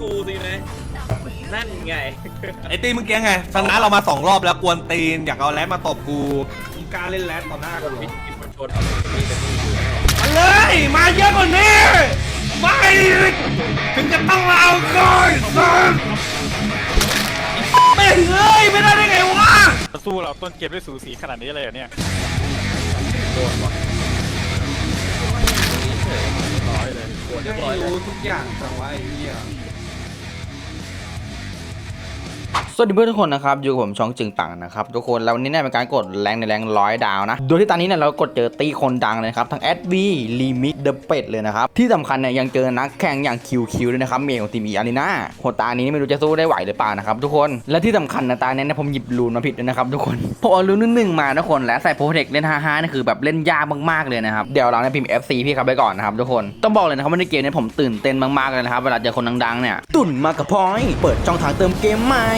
กูสินะนั่นไง ไอ้ตีเมื่อกี้ไงชนะเรามาสองรอบแล้วกวนตีนอยากเอาแรดมาตบกูมึงกล้าเล่นแรดต่อหน้ากูเหรอมิดกินมันชนเอามีแต่นี่อยู่มาเลยมาเยอะกว่านี้ไม่ถึงจะต้องมาเอาก่อนสัสไม่เฮ้ยไม่ได้ได้ไงวะสู้เราต้นเกมได้สูสีขนาดนี้เลยเหรอเนี่ยโดนวะนี่เฉยร้อยเลยโดนเรียบร้อยเลยรู้ทุกอย่างจังวะไอ้เหี้ย สวัสดีเพื่อนทุกคนนะครับอยู่กับผมช่องจึงปังนะครับทุกคนแล้ววันนี้เนี่ยเป็นการกดแรงในแรงร้อยดาวนะ โดยที่ตอนนี้เนี่ยเรากดเจอตีคนดังเลยครับทั้งแอดวีลีมิกเดอะเป็ดเลยนะครับ ที่สำคัญเนี่ยยังเจอนักแข่งอย่างคิวคิวด้วยนะครับเมย์ของทีมอีอารีนาโหตานี้ไม่รู้จะสู้ได้ไหวหรือเปล่านะครับทุกคนและที่สำคัญนะตาเนี้ยผมหยิบลูนมาผิดด้วยนะครับทุกคนผมเอาลูนหนึ่งมาทุกคนและใส่โปรเทคเล่นฮ่าๆนี่คือแบบเล่นยากมากๆเลยนะครับเดี๋ยวเราเนี่ยพิมพ์ FC พี่ครับไปก่อนนะครับทุกคนต้องบอกเลยนะครับว่าในเกมเนี้ผมตื่นเต้นมากๆเลยนะครับเวลาเจอคนดังๆเนี่ยตุ่นมากับพอยเปิดช่องทางเติมเกมใหม่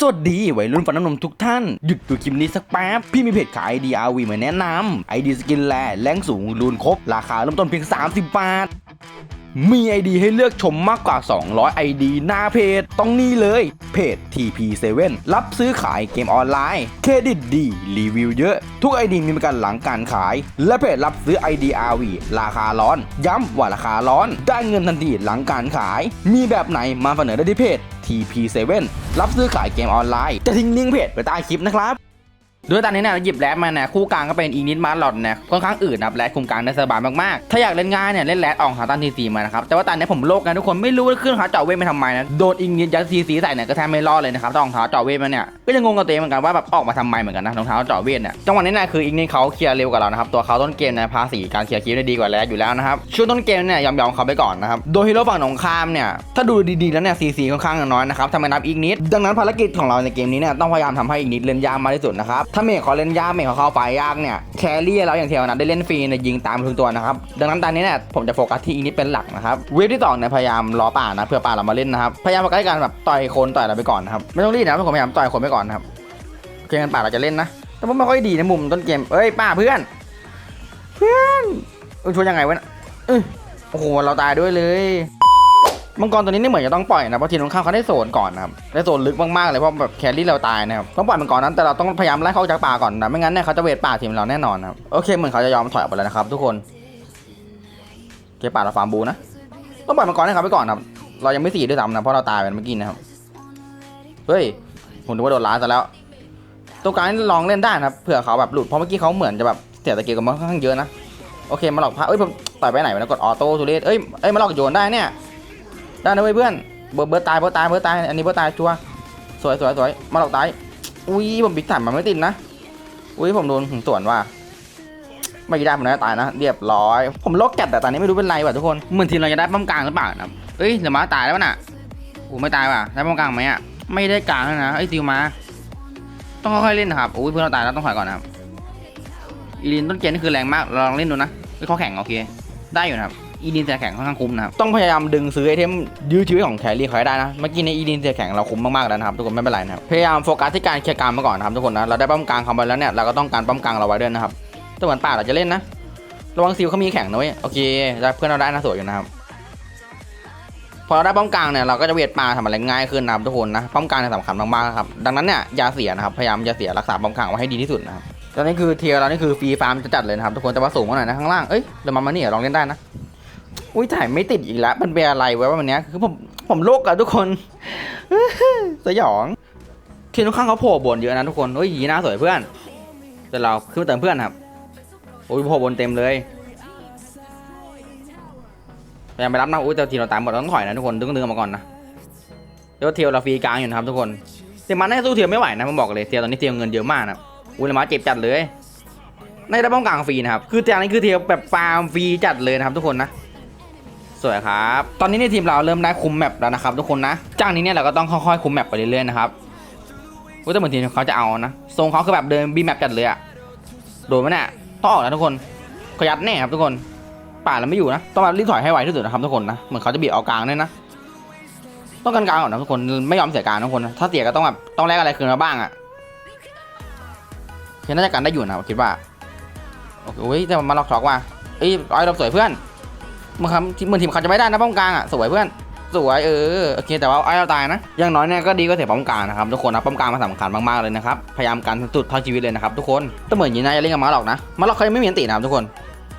สวัสดีวัยรุ่นฟันน้ำนมทุกท่าน หยุดดูคลิปนี้สักแป๊บ พี่มีเพจขาย ID RV มาแนะนำ ID สกินแลแรงสูงรูนครบ ราคาเริ่มต้นเพียง 30 บาทมี ID ให้เลือกชมมากกว่า 200 ID หน้าเพจ ต้องนี่เลยเพจ TP7 รับซื้อขายเกมออนไลน์ เครดิตดี รีวิวเยอะ ทุก ID มีประกันหลังการขาย และเพจรับซื้อ ID RV ราคาร้อน ย้ำว่าราคาร้อน ได้เงินทันทีหลังการขาย มีแบบไหนมาเสนอได้ที่เพจ TP7 รับซื้อขายเกมออนไลน์ จะทิ้งลิงก์เพจไว้ใต้คลิปนะครับ โดยตอนนี้เนี่ยหยิบแรดมาเนี่ยคู่กลางก็เป็นอีนิดมาหลอดเนี่ยค่อนข้างอื่นะครับแรดคุมกลางได้สบายมากๆถ้าอยากเล่นง่ายเนี่ยเล่นแรดออกหาตันทีซีมานะครับแต่ว่าตอนนี้ผมโลกนะทุกคนไม่รู้ว่าขึ้นขาเจาะเวทไปทำไมนะโดนอีนิดยัดซีซีใส่เนี่ยก็แทบไม่รอดเลยนะครับต้องรองเท้าเจาะเวทมาเนี่ยก็ยังงงกับตัวเองเหมือนกันว่าแบบออกมาทำไมเหมือนกันนะรองเท้าเจาะเวทเนี่ยจังหวะนี้เนี่ยคืออีนิดเขาเคลียร์เร็วกว่าเรานะครับตัวเขาต้นเกมเนี่ยภาษีการเคลียร์คิวได้ดีกว่าแรดอยู่แล้วนะครับช่วงต้นเกมเนี่ยยอมๆเขาไปก่อนนะครับโดยฮีโร่ฝั่งตรงข้ามเนี่ยถ้าดูดีๆแล้วเนี่ยซีซีค่อนข้างน้อยนะครับถ้าไมนับอีกนิดดังนั้นภารกิจของเราในเกมนี้เนี่ยต้องพยายามทำให้อีกนิดเล่นยากมากที่สุดนะครับถ้าเมฆเขาเล่นยากเมฆเขาเข้าไฟยยากเนี่ยแครี่เราอย่างเทียวนะได้เล่นฟรีเนี่ยยิงตามทุกตัวนะครับดังนั้นตอนนี้เนี่ยผมจะโฟกัสที่อีนิดเป็นหลักนะครับเวฟที่สองเนี่ยพยายามรอป่านะเพื่อป่าเรามาเล่นนะครับพยายามโฟกัสการแบบต่อยคนต่อยอะไรไปก่อนนะครับไม่ต้องรีบนะผมพยายามต่อยคนไปก่อนนะครับเกันป่าเราจะเล่นนะแต่ผมไม่ค่อยดีในมุมต้นเกมเอ้ยป้าเพื่อน เพื่อนช่วยยังไงวะโอ้โหเราตายด้วยเลย มังกรตัวนี้นี่เหมือนจะต้องปล่อยนะเพราะทีมตรงข้ามเขาได้โซนก่อนนะครับได้โซนลึกมากๆเลยเพราะแบบแครี่เราตายนะครับต้องปล่อยมังกรนั้นแต่เราต้องพยายามไล่เขาออกจากป่าก่อนนะไม่งั้นเนี่ยเขาจะเวทป่าทีมเราแน่นอนนะครับโอเคเหมือนเขาจะยอมถอยออกไปแล้วนะครับ ทุกคนโอเคป่าเราฟาร์มบูนะต้องปล่อยมังกรให้เขาไปก่อนครับเรายังไม่สี่ด้วยซ้ำนะเพราะเราตายไปเมื่อกี้นะครับเฮ้ยผมนึกว่าโดนล้าซะแล้วตัวกางนี่ลองเล่นได้นะครับเผื่อเขาแบบหลุดเพราะเมื่อกี้เขาเหมือนจะแบบเสียตะเกียบกันมาค่อนข้างเยอะนะโอเคมาหลอกพระเอ้ยผมต่อยไปไหนวะนะกดออโต้ทูเรสเอ้ยเอ้ยมาหลอกโยนได้เนี่ย ได้นะเว้ยเพื่อนเบิร์ดเบิร์ดตายเบิร์ดตายเบิร์ดตายอันนี้เบิร์ดตายชัวสวยสวยสวยมาหลอกตายอุ้ยผมบิ๊กถันมันไม่ติดนะอุ้ยผมโดนหึงสวนว่ะไม่ได้ผมนะตายนะ เรียบร้อย ผมโลกแกะแต่ตอนนี้ไม่รู้เป็นไรว่ะทุกคนเหมือนทีมเราจะได้ป้อมกลางหรือเปล่านะเอ้ยเดี๋ยวมาตายแล้วน่ะโอ้ไม่ตายว่ะได้ป้อมกลางไหมอะไม่ได้กลางแล้วนะเอ้ยติวมาต้องค่อยๆเล่นนะครับอุ้ยเพื่อนเราตายแล้วต้องถอยก่อนนะครับอีลินต้นเกมนี่คือแรงมากลองเล่นดูนะเฮ้ยเขาแข่งโอเค ได้อยู่นะครับ อีดินเสียแข็งค่อนข้างคุ้มนะครับต้องพยายามดึงซื้อไอเทมยื้อชีวิตของแครี่เขาให้ได้นะเมื่อกี้ในอีดินเสียแข็งเราคุ้มมากๆแล้วนะครับทุกคนไม่เป็นไรนะครับพยายามโฟกัสที่การเคลียร์กลางมาก่อนนะครับทุกคนนะเราได้ป้อมกลางเขาไปแล้วเนี่ยเราก็ต้องการป้อมกลางเราไว้ด้วยนะครับแต่เหมือนป่าเราจะเล่นนะระวังซิลเขามีแข่งนะเว้ยโอเคได้เพื่อนเราได้นะสวยอยู่นะครับพอเราได้ป้อมกลางเนี่ยเราก็จะเวทป่าทำอะไรง่ายขึ้นนะครับทุกคนนะป้อมกลางเนี่ยสำคัญมากๆครับดังนั้นเนี่ยอย่าเสียนะครับพยายามอย่าเสียรักษาป้อมกลางไว้ให้ดีที่สุดนะครับตอนนี้คือเทียร์เรานี่คือฟรีฟาร์มจะจัดเลยนะครับทุกคนแต่ว่าสูงกว่าหน่อยนะข้างล่างเอ้ยเดี๋ยวมามานี่ลองเล่นได้นะ อุ้ยถ่ายไม่ติดอีกแล้วมันเป็นอะไรไว้ว่าวันนี้คือผมผมโลกอะทุกคนสยองทีมข้างเขาโผล่บนเยอะนะทุกคนเฮ้ยยีหน้าสวยเพื่อน แต่เราขึ้นมาเติมเพื่อนครับโอ้ยโผล่บนเต็มเลยพยายามไปรับนะอุ้ยแต่ทีเราตามหมดเราต้องถอยนะทุกคนดึงดึงออกมาก่อนนะเดี๋ยวเทียวเราฟรีกลางอยู่นะครับทุกคนเทียมันน่าสู้เทียวไม่ไหวนะผมบอกเลยเทียวตอนนี้เทียวเงินเยอะมากนะอุ้ยลยมาเจ็บจัดเลยในได้ป้องกลางฟรีนะครับคือเทียวนี้คือเทียวแบบฟาร์มฟรีจัดเลยนะครับทุกคนนะ สวยครับ ตอนนี้ในทีมเราเริ่มได้คุมแมปแล้วนะครับทุกคนนะ จากนี้เนี่ยเราก็ต้องค่อยๆคุมแมปไปเรื่อยๆนะครับอุ้ยแต่เหมือนทีมเขาจะเอานะ ทรงเขาคือแบบเดินบีแมปจัดเลยอะโดนไหมเนี่ยต้องออกนะทุกคนขยัดแน่ครับทุกคน ป่าเราไม่อยู่นะ ต้องมารีบถอยให้ไวที่สุดนะครับทุกคนนะ เหมือนเขาจะบีบเอากลางด้วยนะ ต้องกันกลางก่อนนะทุกคน ไม่ยอมเสียกลางทุกคน ถ้าเสียก็ต้องแบบต้องแลกอะไรคืนมาบ้างอะคิดน่าจะกันได้อยู่นะผมคิดว่า โอ้ยแต่มาล็อกช็อกว่ะเอ้ยไอ้เราสวยเพื่อน เมื่อคำเหมือนทีมเขาจะไม่ได้นะป้อมกลางอะสวยเพื่อนสวยเออโอเคแต่ว่าไอ้เราตายนะอยังน้อยเนี่ยก็ดีก็เสียป้อมกลางนะครับทุกคนนะป้อมกลางมันสำคัญมากๆเลยนะครับพยายามกันสุดเท่าชีวิตเลยนะครับทุกคนแต่เหมือนยีน่าจะเล่นกับมาหรอกนะมาหรอกเขายังไม่มีอันตินะครับทุกคน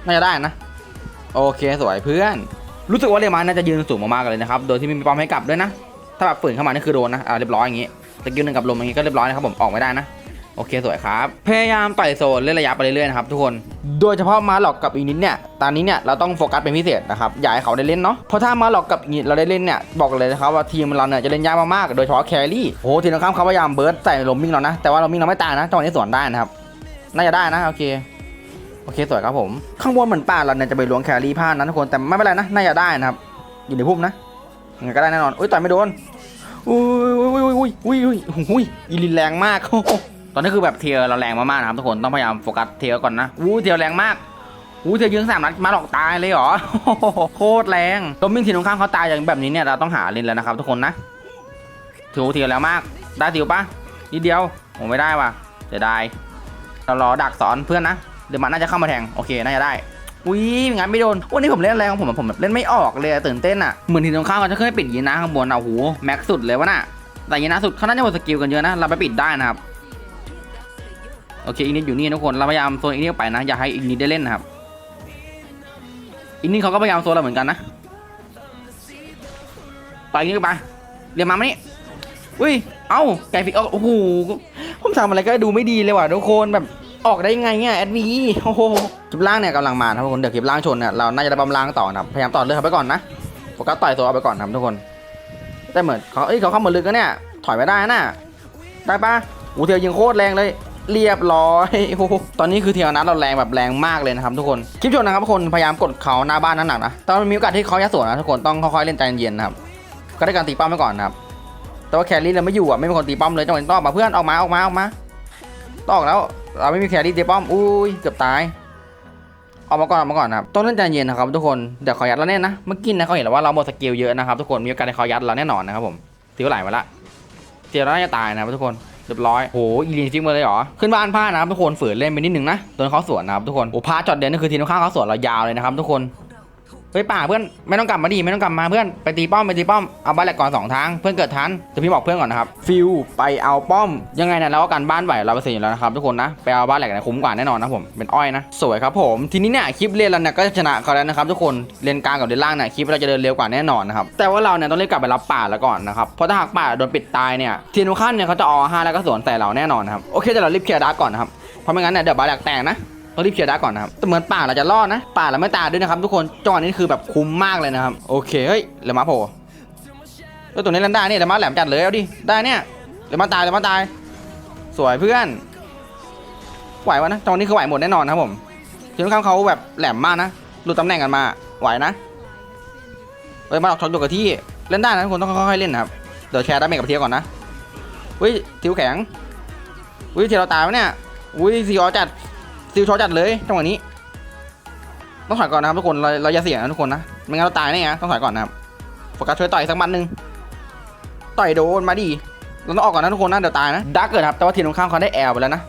น่าจะได้นะ โอเคสวยเพื่อน รู้สึกว่าเรมันน่าจะยืนสูงมากๆเลยนะครับโดยที่ไม่มีป้อมให้กลับด้วยนะ ถ้าแบบฝืนเข้ามานี่คือโดนนะอ่าเรียบร้อยอย่างงี้สกิลหนึ่งกับลมอย่างงี้ก็เรียบร้อยนะครับผมออกไม่ได้นะ โอเคสวยครับ พยายามต่อยโซนเล่นระยะไปเรื่อยๆนะครับทุกคน โดยเฉพาะมาหลอกกับอีนิดเนี่ย ตอนนี้เนี่ยเราต้องโฟกัสเป็นพิเศษนะครับอย่าให้เขาได้เล่นเนาะ เพราะถ้ามาหลอกกับอีนิดเราได้เล่นเนี่ยบอกเลยนะครับว่าทีมเราเนี่ยจะเล่นยากมากๆ โดยเฉพาะแครี่ โอ้ทีมตรงข้ามเขาพยายามเบิร์ดใส่ลมมิ่งเรานะ แต่ว่าลมมิ่งเราไม่ตายนะจังหวะนี้สวนได้นะครับ น่าจะได้นะโอเค โอเคสวยครับผม ข้างบนเหมือนป่าเราเนี่ยจะไปล้วงแครี่พลาดนะทุกคน แต่ไม่เป็นไรนะ น่าจะได้นะครับ อยู่ในพุ่มนะยังไงก็ได้แน่นอน อุ้ยต่อยไม่โดน อุ้ยอุ้ยอุ้ยอุ้ยอุ้ยอุ้ยอุ้ยอีลินแรงมาก ตอนนี้คือแบบเทียร์เราแรงมากๆนะครับทุกคนต้องพยายามโฟกัสเทียร์ก่อนนะอู้เทียร์แรงมากอู้เทียร์ยิงสามนัดมาหลอกตายเลยเหรอโคตรแรงลมมิ่งทีมตรงข้ามเขาตายอย่างแบบนี้เนี่ยเราต้องหาลินแล้วนะครับทุกคนนะถือเทียร์แล้วมาก ได้ติวปะนิดเดียวผมไม่ได้ว่ะเสียดายเรารอดักสอนเพื่อนนะเดี๋ยวมันน่าจะเข้ามาแทงโอเคน่าจะได้อุ้ยงั้นไม่โดน วันนี้ผมเล่นอะไรของผมผมเล่นไม่ออกเลยตื่นเต้นอะ เหมือนทีมตรงข้ามเขาจะขึ้นไปปิดยีนะข้างบนอะโอ้โหแม็กสุดเลยวะน่ะแต่ยีนะสุดเขาน่าจะหมดสกิลกันเยอะนะ เราไปปิดได้นะครับ อเคอีกนิดอยู่นี่ทุกคนเราพยายามโซนอีกนิดออกไปนะอย่าให้อีกนิดได้เล่นนะครับอีกนิดเขาก็พยายามโซนเราเหมือนกันนะไปอีกนิดไปเรียนมามานี่อุ้ยเอ้าไก่ฟิกเอาโอ้โหผมทำอะไรก็ดูไม่ดีเลยว่ะทุกคนแบบออกได้ยังไงเนี่ยแอดวีโอ้โหคลิปล่างเนี่ยกำลังมาครับทุกคนเดี๋ยวคลิปล่างชนเนี่ยเราน่าจะได้บำล่างต่อนะครับพยายามต่อเลือดเขาไปก่อนนะโฟกัสต่อยตัวเอาไปก่อนครับทุกคนแต่เหมือนเขาเอ้ยเขาเข้ามาลึกแล้วเนี่ยถอยไม่ได้นะได้ปะอูเทียวยิงโคตรแรงเลย เรียบร้อยโอ้โหตอนนี้คือเทียวนัดเราแรงแบบแรงมากเลยนะครับทุกคน คลิปชนนะครับทุกคน พยายามกดเขาหน้าบ้านนั้นหนักนะต่มันมีโอกาสที่เขาจะสวนนะทุกคน ต้องค่อยๆเล่นใจเย็นๆนะครับ ก็ได้การตีป้อมไปก่อนนะครับ แต่ว่าแครี่เราไม่อยู่อะ ไม่มีคนตีป้อมเลยจังหวะนี้ต้องออกมาเพื่อน ออกมา ออกมา ออกมาต้องออกแล้ว เราไม่มีแครี่เดป้อม อุ้ย เกือบตาย ออกมาก่อน ออกมาก่อนนะครับ ต้องเล่นใจเย็นนะครับทุกคน เดี๋ยวขอยัดเราแน่นะ เมื่อกี้นะเขาเห็นแล้วว่าเราหมดสกิลเยอะนะครับทุกคน มีโอกาสในเขายัดเราแน่นอนนะครับผมตีว่าหลมาละเตียวเราน่าจะตายนะครับทุกคน เรียบร้อยโหอีลีนฟิกมาเลยเหรอ ขึ้นบ้านผ้านะครับทุกคนฝืนเล่นไปนิดนึงนะโดนเขาสวนนะครับทุกคนโอ้พาจอดเด่นนี่คือทีมข้างเขาสวนเรายาวเลยนะครับทุกคน เฮ้ยป่าเพื่อนไม่ต้องกลับมาดิไม่ต้องกลับมาเพื่อนไปตีป้อมไปตีป้อมเอาบ้านแหลกก่อนสองทางเพื่อนเกิดทันจะพี่บอกเพื่อนก่อนนะครับฟิวไปเอาป้อม ยังไงนะเราก็การบ้านไหวเราไปเสียอยู่แล้วนะครับทุกคนนะไปเอาบ้านแหลกเนี่ยคุ้มกว่าแน่นอนนะผมเป็นอ้อยนะสวยครับผมทีนี้เนี่ยคลิปเรียนเราเนี่ยก็จะชนะเขาแล้วนะครับทุกคนเรียนกลางกับเรียนล่างเนี่ยคลิปเราจะเดินเร็วกว่าแน่นอนนะครับแต่ว่าเราเนี่ยต้องรีบกลับไปรับป่าแล้วก่อนนะครับเพราะถ้าหากป่าโดนปิดตายเนี่ยทีมตรงข้ามเนี่ยเขาจะอห้าแล้วก็สวนใส่เราแน่นอนนะครับโอเคแต่เรารีบเคลียร์ดาร์กก่อนนะครับเพราะไม่งั้นเนี่ยเดี๋ยวบ้านแหลกแตกนะ ต้องรีบเคลียร์ดาร์กก่อนนะครับแต่เหมือนป่าเราจะรอดนะ ป่าเราไม่ตายด้วยนะครับ ทุกคนจังหวะนี้คือแบบคุ้มมากเลยนะครับ โอเค เฮ้ยเหลือมาโผล่เฮ้ยตัวนี้เล่นได้เนี่ยเหลือมาแหลมจัดเลยเอาดิ ได้เนี่ยเหลือมาตายเหลือมาตาย สวยเพื่อน ไหววะนะจังหวะนี้คือไหวหมดแน่นอนครับผมทีมข้างเขาแบบแหลมมากนะหลุดตำแหน่งกันมา ไหวนะเฮ้ยมาออกช็อตอยู่กับที่ เล่นได้นะทุกคนต้องค่อยๆเล่นนะครับ เดี๋ยวแชร์ดาเมจกับเทียก่อนนะอุ้ยทิวแข็งอุ้ยเทียเราตายไหมเนี่ยอุ้ยซีออจัด ซิลช็อตจัดเลยจังหวะนี้ ต้องถอยก่อนนะครับทุกคนเราเราอย่าเสี่ยงนะทุกคนนะไม่งั้นเราตายแน่นะต้องถอยก่อนนะครับโฟกัสช่วยต่อยสักมัดหนึ่งต่อยโดนมาดิเราต้องออกก่อนนะทุกคนนะเดี๋ยวตายนะดักเกิดครับแต่ว่าทีมตรงข้ามเขาได้แอลไปแล้วนะ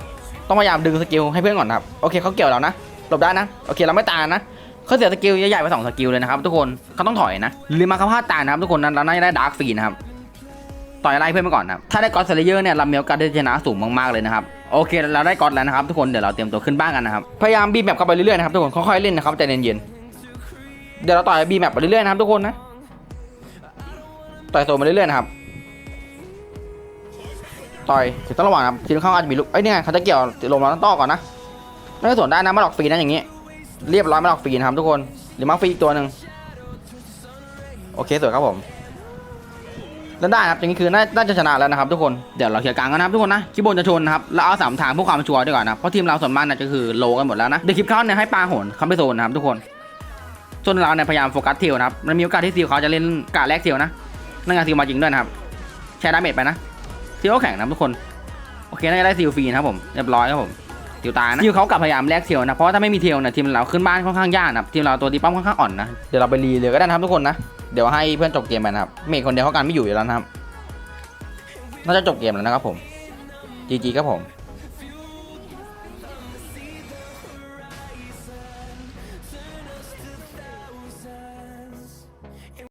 ต้องพยายามดึงสกิลให้เพื่อนก่อนนะครับโอเคเขาเกี่ยวเรานะหลบได้นะโอเคเราไม่ตายนะเขาเสียสกิลใหญ่ๆไปสองสกิลเลยนะครับทุกคนเขาต้องถอยนะหรือมาเขาพลาดตายนะครับทุกคนนั้นเราน่าจะได้ดาร์กฟีนะครับต่อยไล่เพื่อนไปก่อนนะครับถ้าได้กอดเซเลเยอร์เนี่ยเรามีโอกาสที่จะชนะสูงมากๆเลยนะครับ โอเค เราได้กอดแล้วนะครับทุกคนเดี๋ยวเราเตรียมตัวขึ้นบ้านกันนะครับพยายามบีแมปเข้าไปเรื่อยๆนะครับทุกคนค่อยๆเล่นนะครับใจเย็นๆเดี๋ยวเราต่อยบีแมปไปเรื่อยๆนะครับทุกคนนะต่อยโซนมาเรื่อยๆนะครับต่อยเดี๋ยวต้องระวังนะครับทีมข้าอาจจะมีลูกเอ้ยนี่ยเขาจะเกี่ยวลมเราต้องต่อก่อนนะไม่ต้องสวนได้นะมาหลอกฟรีนะอย่างงี้ เรียบร้อยมาหลอกฟรีนะครับทุกคนหรือมาฟรีอีกตัวหนึ่งโอเคสวยครับผม เล่นได้ครับอย่างนี้คือน่าจะชนะแล้วนะครับทุกคนเดี๋ยวเราเคลียร์กลางกันนะครับทุกคนนะคลิปบนจะชนนะครับเราเอาสามทางเพื่อความชัวร์ดีกว่านะเพราะทีมเราส่วนมากเนี่ยจะคือโลกันหมดแล้วนะเดี๋ยวคลิปเขาเนี่ยให้ปลาโหนเขาไปโซนนะครับทุกคนส่วนเราเนี่ยพยายามโฟกัสเทียวนะครับมันมีโอกาสที่ทีมเขาจะเล่นกาแรกเทียวนะนั่นไงทีมมาจริงด้วยนะครับแชร์ดาเมจไปนะเทียวแข็งนะทุกคนโอเคน่าจะได้ซีลฟรีนะครับผมเรียบร้อยครับผม ทิวตายนะทิวเขากลับพยายามแลกเทียวนะเพราะว่าถ้าไม่มีเทียวนะทีมเราขึ้นบ้านค่อนข้างยากนะทีมเราตัวดีป้อมค่อนข้างอ่อนนะเดี๋ยวเราไปรีเลยก็ได้นะครับทุกคนนะเดี๋ยวให้เพื่อนจบเกมไปนะครับเมฆคนเดียวเขากันไม่อยู่อยู่แล้วนะครับน่าจะจบเกมแล้วนะครับผมจีจีครับผม